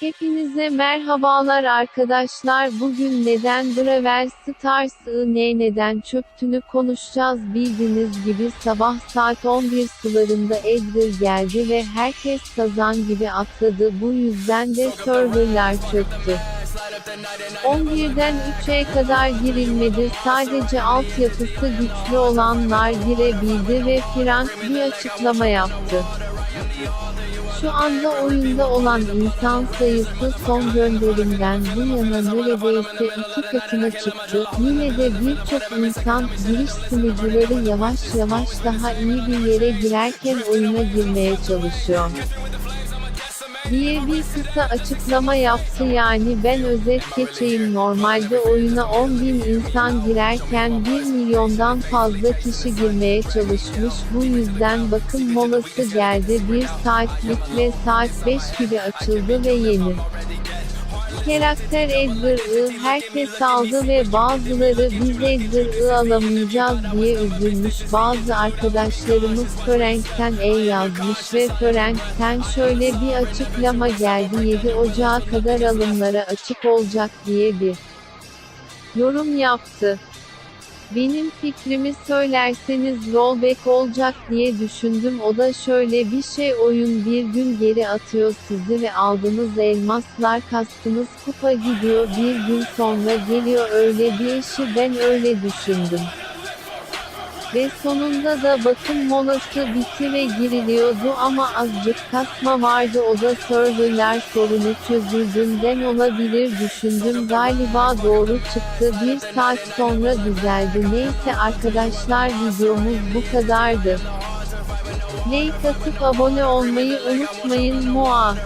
Hepinize merhabalar arkadaşlar. Bugün neden Brawl Stars ne neden çöktüğünü konuşacağız. Bildiğiniz gibi sabah saat 11 sularında Edgar geldi ve herkes sazan gibi atladı. Bu yüzden de serverlar çöktü. 11'den 3'e kadar girilmedi. Sadece altyapısı güçlü olanlar girebildi ve Frank bir açıklama yaptı. Şu anda oyunda olan insan sayısı son gönderimden bu yana neredeyse iki katına çıktı. Yine de birçok insan giriş sunucuları yavaş yavaş daha iyi bir yere girerken oyuna girmeye çalışıyor diye bir kısa açıklama yaptı. Yani ben özet geçeyim. Normalde oyuna 10 bin insan girerken 1 milyondan fazla kişi girmeye çalışmış. Bu yüzden bakım molası geldi. 1 saatlik ve saat 5 gibi açıldı ve yeni Karakter Edgar'ı herkes aldı ve bazıları biz Edgar'ı alamayacağız diye üzülmüş. Bazı arkadaşlarımız Frank'ten E yazmış ve Frank'ten şöyle bir açıklama geldi 7 Ocağı kadar alımlara açık olacak diye bir yorum yaptı. Benim fikrimi söylerseniz rollback olacak diye düşündüm o da şöyle bir şey oyun bir gün geri atıyor sizi ve aldığınız elmaslar kastınız kupa gidiyor bir gün sonra geliyor öyle bir işi ben öyle düşündüm. Ve sonunda da bakım molası bitti ve giriliyordu ama azıcık kasma vardı. O da serverler sorunu çözüldüğünden olabilir düşündüm. Galiba doğru çıktı. Bir saat sonra düzeldi. Neyse arkadaşlar videomuz bu kadardı. Like atıp abone olmayı unutmayın Moa.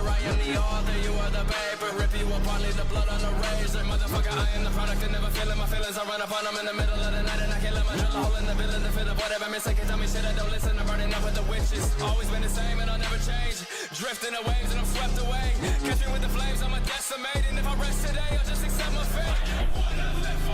Drifting the waves and I'm swept away. Catching with the flames, I'm a decimate. And if I rest today, I'll just accept my fate.